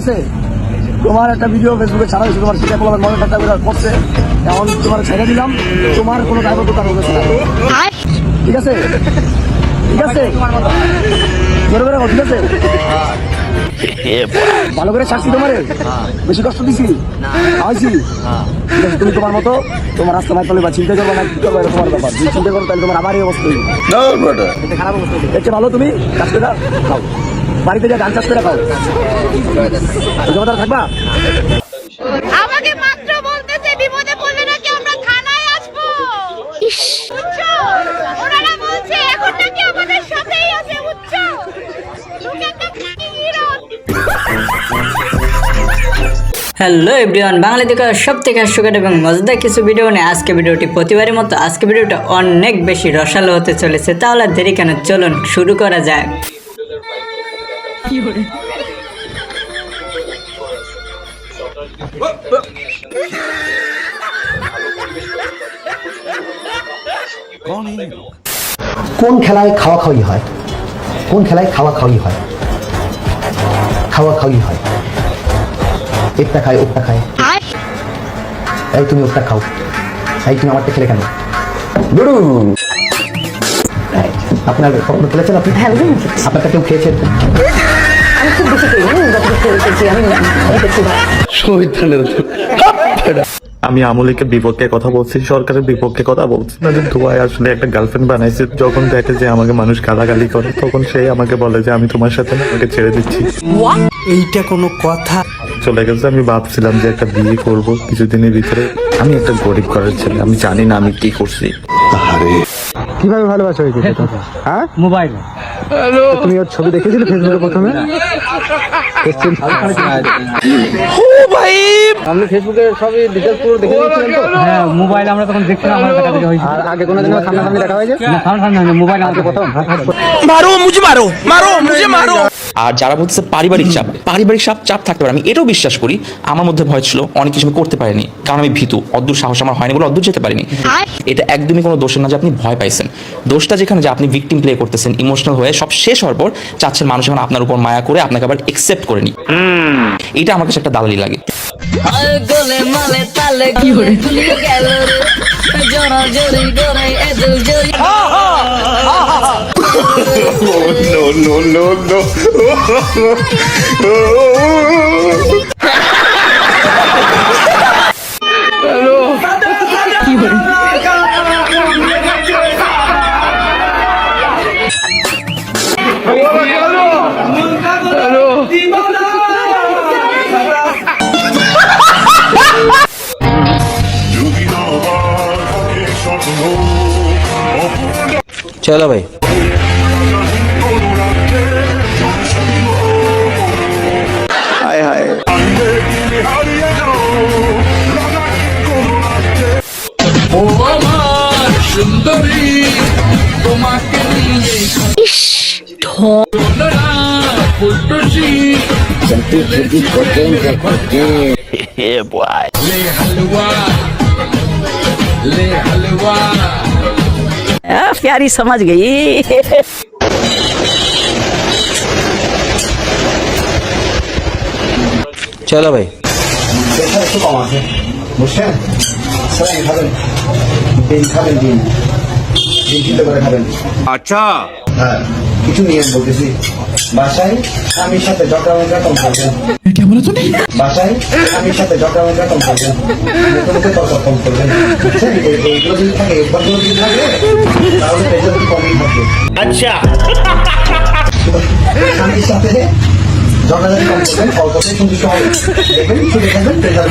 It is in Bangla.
আছে তোমার একটা ভিডিও ফেসবুকে ছাড়া হয়েছে তোমার সেটা বলার মনে একটা করে করছে। এখন তোমার ছেড়ে দিলাম তোমার কোনো দায়বদ্ধতা হবে না। ঠিক আছে? ঠিক আছে? জোরে করে ঠিক আছে? ভালো করে শাস্তি তোমার। বেশি কষ্ট দিছি। খাওয়াইছি তুমি তোমার মতো তোমার রাস্তা নাই চলে বা চিন্তা করব না কি করব তোমার ব্যাপার। যদি চিন্তা করো তাহলে তোমার আবার এই অবস্থা। খারাপ অবস্থা এর চেয়ে ভালো তুমি চাষ খাও বাড়িতে যা ধান চাষ করে খাও জমাদার থাকবা? আমাকে মাত্র বলতেছে বিপদে পড়লে নাকি আমরা থানায় আসব। ওনারা বলছে এখন নাকি আমাদের সাথেই আছে বুঝছ তুমি একটা fucking hero। Hello everyone Bangla দেখা সব থেকে হাস্যকর এবং মজাদার কিছু ভিডিও নিয়ে আজকে ভিডিওটি প্রতিবারের মতো আজকে ভিডিওটা অনেক বেশি রসালো হতে চলেছে। তাহলে দেরি কেন? চলুন শুরু করা যাক। কোন খেলায় খাওয়া খাওয়ি হয়? কোন খেলায় খাওয়া খাওয়ি হয়? খাওয়া খাওয়ি হয় একটা খায় ওটা খায় এই তুমি ওটা খাও। এই তুমি আমারটা খেলে কেন? আপনার কখনো খেলেছেন আপনি? আপনারটা কেউ খেয়েছেন আমি আমলিকের বিপক্ষে কথা বলছি সরকারের বিপক্ষে কথা বলছি না। যে দুবাই আসলে একটা গার্লফ্রেন্ড বানাইছে যখন দেখে যে আমাকে মানুষ গালাগালি করে তখন সেই আমাকে বলে যে আমি তোমার সাথে আমাকে ছেড়ে দিচ্ছি। এইটা কোনো কথা? চলে গেছে আমি ভাবছিলাম যে একটা বিয়ে করব কিছুদিনের ভিতরে। আমি একটা গরিব ঘরের ছেলে আমি জানি না আমি কি করছি। কীভাবে ভালোবাসা হয়েছে হ্যাঁ মোবাইল। তুমি ওর ছবি দেখেছিলে ফেসবুকে প্রথমে? এসছেন আপনি ফেসবুকে সবই ডিটেলস পুরো দেখে নিয়েছিলেন তো? হ্যাঁ মোবাইল আমরা তখন দেখছিলাম আমরা দেখা দেখে হয়েছে আর আগে কোনো সামনাসামনি দেখা হয়েছে? মোবাইল আমাকে প্রথম। মারো মুঝে মারো মারো মুঝে মারো। আর যারা বলতেছে পারিবারিক চাপ পারিবারিক চাপ চাপ থাকতে পারে। আমি এটাও বিশ্বাস করি আমার মধ্যে ভয় ছিল অনেক কিছু আমি করতে পারিনি। কারণ আমি ভীতু অদ্দূর সাহস আমার হয়নি বলে অদ্দূর যেতে পারিনি। এটা একদমই কোনো দোষের না যে আপনি ভয় পাইছেন। দোষটা যেখানে যে আপনি ভিকটিম প্লে করতেছেন ইমোশনাল হয়ে সব শেষ হওয়ার পর চাচ্ছেন মানুষ এখন আপনার উপর মায়া করে আপনাকে আবার একসেপ্ট করে নি এটা আমার কাছে একটা দালালি লাগে গোলে মালে তালে কি চলো ভাই। হায় হায়। ও আমার সুন্দরী তোমাকে নিয়ে प्यारी समझ गई चलो भाई। अच्छा। हाँ। কিছু নিয়ে বলতেছি। বাসায় স্বামীর সাথে জকরামকা কম করবেন বাসায় স্বামীর সাথে জকরামকা কম করবেন মুখে মুখে তর্ক কম করবেন এইগুলো যদি থাকে এগুলো যদি থাকে তাহলে প্রেশার কমই থাকবে আচ্ছা। স্বামীর সাথে জকরামকা কম করবেন অল্পতে সন্তুষ্ট হবে দেখবেন শুধু থাকবেন প্রেশার